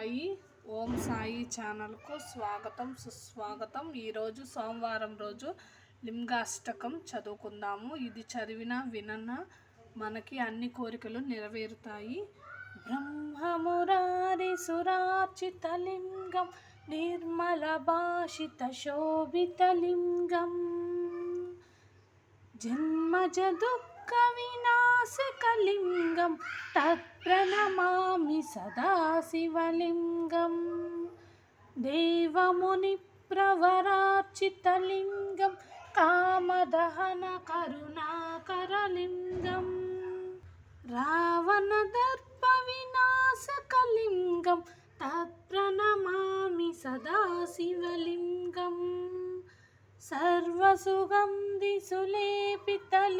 సాయి ఓం సాయి ఛానల్కు స్వాగతం సుస్వాగతం. ఈరోజు సోమవారం రోజు లింగాష్టకం చదువుకుందాము. ఇది చదివిన వినన మనకి అన్ని కోరికలు నెరవేరుతాయి. బ్రహ్మమురారి సురార్చిత లింగం నిర్మల భాషిత శోభిత లింగం. జన్మజ దుఃఖ వినాశకలింగం తత్ ప్రణమామి సదాశివలింగం. దేవముని ప్రవరార్చితలింగం. కామదహన కరుణాకరలింగం. రావణదర్ప వినాశకలింగం. తత్ప్రణమామి సదాశివలింగం. సర్వసుగంధి సులేపితలి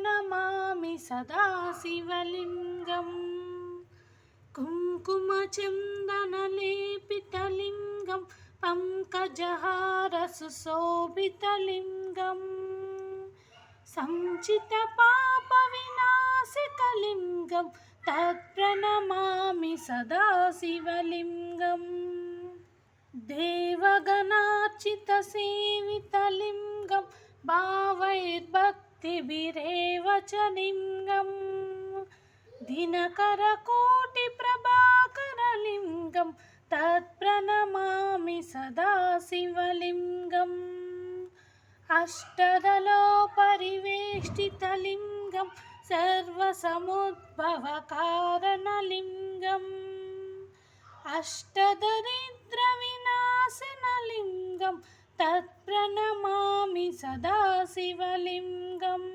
ప్రణమామి సదాశివలింగం కుంకుమచందనలేపితలింగం పంకజహార సుశోభితలింగం సంచిత పాప వినాశకలింగం తత్ప్రణమామి సదాశివలింగం దేవగణార్చిత సేవితలింగం భావైర్భక్తి తిబిరేవచలింగం దినకరకోటి ప్రభాకరలింగం తత్ప్రణమామి సదాశివలింగం అష్టదలో పరివేష్టితలింగం సర్వసముద్భవకారణలింగం అష్టదరిద్రవినాశనలింగం तत्प्रणमामि सदाशिवलिङ्गम्